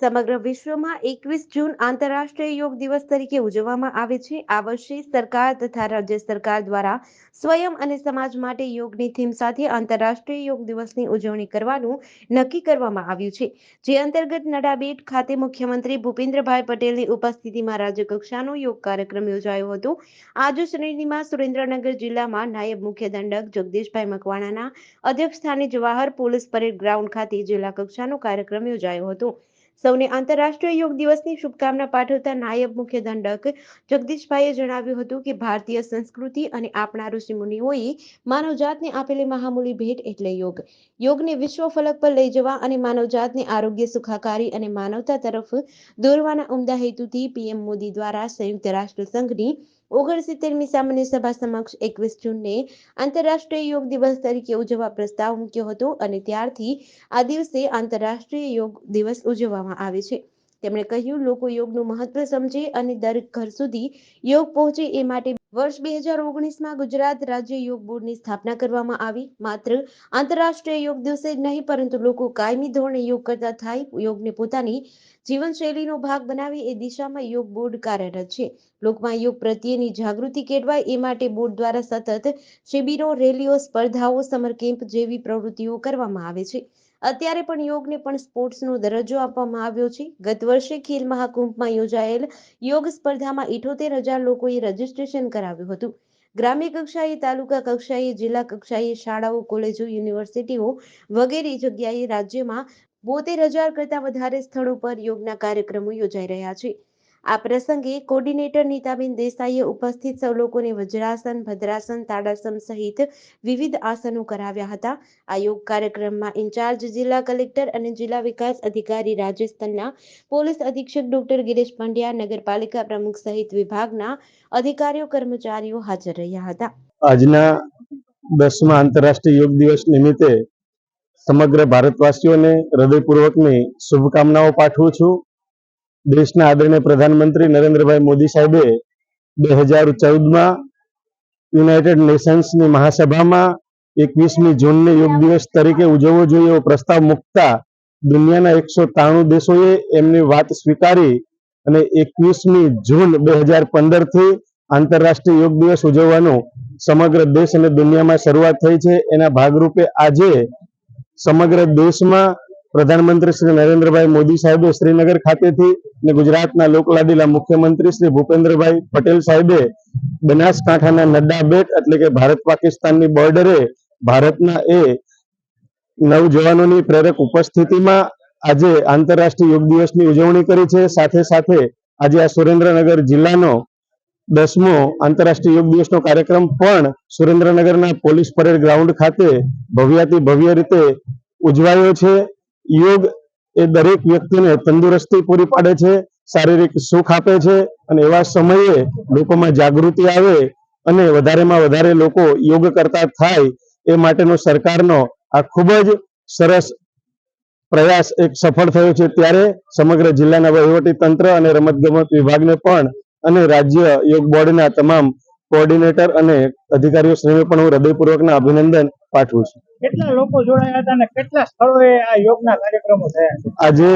સમગ્ર વિશ્વમાં એકવીસ જૂન આંતરરાષ્ટ્રીય યોગ દિવસ તરીકે ઉજવવામાં આવે છે. આ વર્ષે સરકાર તથા રાજ્ય સરકાર દ્વારા સ્વયં અને સમાજ માટે યોગની થીમ સાથે આંતરરાષ્ટ્રીય યોગ દિવસની ઉજવણી કરવાનું નક્કી કરવામાં આવ્યું છે. જે અંતર્ગત નડાબેટ ખાતે મુખ્યમંત્રી ભૂપેન્દ્રભાઈ પટેલની ઉપસ્થિતિમાં રાજ્યકક્ષાનો યોગ કાર્યક્રમ યોજાયો હતો. આજ શ્રેણીમાં સુરેન્દ્રનગર જિલ્લામાં નાયબ મુખ્ય દંડક જગદીશભાઈ મકવાણાના અધ્યક્ષસ્થાને જવાહર પોલીસ પરેડ ગ્રાઉન્ડ ખાતે જિલ્લા કક્ષાનો કાર્યક્રમ યોજાયો હતો. સૌને આંતરરાષ્ટ્રીય યોગ દિવસની શુભકામના પાઠવતા નાયબ મુખ્ય દંડક જગદીશભાઈએ જણાવ્યું હતું કે ભારતીય સંસ્કૃતિ અને આપણા ઋષિમુનિઓએ માનવજાતને આપેલી મહામૂલી ભેટ એટલે યોગ. યોગને વિશ્વ ફલક પર લઈ જવા અને માનવજાતને આરોગ્ય સુખાકારી અને માનવતા તરફ દોરવાના ઉમદા હેતુથી પીએમ મોદી દ્વારા સંયુક્ત રાષ્ટ્ર સંઘની ઓગણસિત્તેરમી સામાન્ય સભા સમક્ષ એકવીસ જૂનને આંતરરાષ્ટ્રીય યોગ દિવસ તરીકે ઉજવવા પ્રસ્તાવ મૂક્યો હતો અને ત્યારથી આ દિવસે આંતરરાષ્ટ્રીય યોગ દિવસ ઉજવવામાં આવે છે. તેમણે કહ્યું, લોકો યોગનું મહત્વ સમજે અને દરેક ઘર સુધી યોગ પહોંચે એ માટે વર્ષ બે હજાર ઓગણીસમાં ગુજરાત રાજ્ય યોગ બોર્ડની સ્થાપના કરવામાં આવી. માત્ર આંતરરાષ્ટ્રીય યોગ દિવસે જ નહીં, પરંતુ લોકો કાયમી ધોરણે યોગ કરતા થાય, યોગને પોતાની જીવનશૈલીનો ભાગ બનાવી એ દિશામાં યોગ બોર્ડ કાર્યરત છે. લોકમાં યોગ પ્રત્યેની જાગૃતિ કેળવાય એ માટે બોર્ડ દ્વારા સતત શિબિરો, રેલીઓ, સ્પર્ધાઓ સમર કેમ્પ જેવી પ્રવૃત્તિઓ કરવામાં આવે છે. અત્યારે પણ યોગને પણ સ્પોર્ટ્સનો દરજ્જો આપવામાં આવ્યો છે. ગત વર્ષે ખેલ મહાકુંભમાં યોજાયેલ યોગ સ્પર્ધામાં ઇઠોતેર હજાર લોકોએ રજીસ્ટ્રેશન કરાવ્યું હતું. ગ્રામ્ય કક્ષાએ, તાલુકા કક્ષાએ, જિલ્લા કક્ષાએ, શાળાઓ, કોલેજો, યુનિવર્સિટીઓ વગેરે જગ્યાએ રાજ્યમાં બોતેર હજાર કરતાં વધારે સ્થળો પર યોગના કાર્યક્રમો યોજાઈ રહ્યા છે. આ પ્રસંગે કોર્ડિનેટર નીતાબેન દેસાઈએ ઉપસ્થિત સૌ લોકોને વજ્રાસન, ભદ્રાસન તાડાસન સહિત વિવિધ આસનો કરાવ્યા હતા. આ યોગ કાર્યક્રમમાં ઇન્ચાર્જ જિલ્લા કલેક્ટર અને જિલ્લા વિકાસ અધિકારી રાજસ્થાનના પોલીસ અધિક્ષક ડોક્ટર ગિરીશ પંડ્યા, નગરપાલિકા પ્રમુખ સહિત વિભાગના અધિકારીઓ, કર્મચારીઓ હાજર રહ્યા હતા. આજના દસમા આંતરરાષ્ટ્રીય યોગ દિવસ નિમિત્તે સમગ્ર ભારતવાસીઓને હૃદયપૂર્વકની શુભકામનાઓ પાઠવું છું. દેશના આદરણીય પ્રધાનમંત્રી નરેન્દ્રભાઈ મોદી સાહેબે બે હજાર ચૌદમાં યુનાઇટેડ નેશન્સની મહાસભામાં એકવીસમી જૂનને યોગ દિવસ તરીકે ઉજવવો જોઈએ એવો પ્રસ્તાવ મૂકતા દુનિયાના એકસો ત્રાણું દેશોએ એમની વાત સ્વીકારી અને એકવીસમી જૂન બે હજાર પંદરથી આંતરરાષ્ટ્રીય યોગ દિવસ ઉજવવાનું સમગ્ર દેશ અને દુનિયામાં શરૂઆત થઈ છે. એના ભાગરૂપે આજે સમગ્ર દેશમાં પ્રધાનમંત્રી શ્રી નરેન્દ્રભાઈ મોદી સાહેબે શ્રીનગર ખાતેથી અને ગુજરાતના લોકલાડીલા મુખ્યમંત્રી શ્રી ભૂપેન્દ્રભાઈ પટેલ સાહેબે બનાસકાંઠાના નડ્ડા બેટ એટલે કે ભારત પાકિસ્તાનની બોર્ડરે ભારતના એ નવ જવાનોની પ્રેરક ઉપસ્થિતિમાં આજે આંતરરાષ્ટ્રીય યોગ દિવસની ઉજવણી કરી છે. સાથે સાથે આજે આ સુરેન્દ્રનગર જિલ્લાનો દસમો આંતરરાષ્ટ્રીય યોગ દિવસનો કાર્યક્રમ પણ સુરેન્દ્રનગરના પોલીસ પરેડ ગ્રાઉન્ડ ખાતે ભવ્યાતિ ભવ્ય રીતે ઉજવાયો છે. યોગ એ દરેક વ્યક્તિને તંદુરસ્તી પૂરી પાડે છે, શારીરિક સુખ આપે છે અને એવા સમયે લોકોમાં જાગૃતિ આવે અને વધારેમાં વધારે લોકો યોગ કરતા થાય એ માટેનો સરકારનો આ ખૂબ જ સરસ પ્રયાસ એક સફળ થયો છે. ત્યારે સમગ્ર જિલ્લાના વહીવટી તંત્ર અને રમતગમત વિભાગને પણ અને રાજ્ય યોગ બોર્ડના તમામ કોઓર્ડિનેટર અને અધિકારીઓ શ્રેણીને પણ હું હૃદયપૂર્વકના અભિનંદન પાઠવું છું. કેટલા લોકો જોડાયા હતા અને કેટલા સ્થળોએ આ યોગના કાર્યક્રમો થયા આજે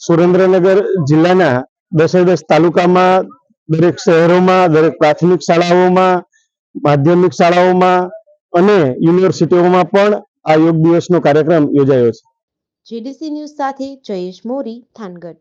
સુરેન્દ્રનગર જિલ્લાના દસે દસ તાલુકામાં દરેક શહેરોમાં દરેક પ્રાથમિક શાળાઓમાં માધ્યમિક શાળાઓમાં અને યુનિવર્સિટીઓમાં પણ આ યોગ દિવસનો કાર્યક્રમ યોજાયો છે. જીડીસી ન્યૂઝ સાથે જયેશ મોરી થાનગઢ.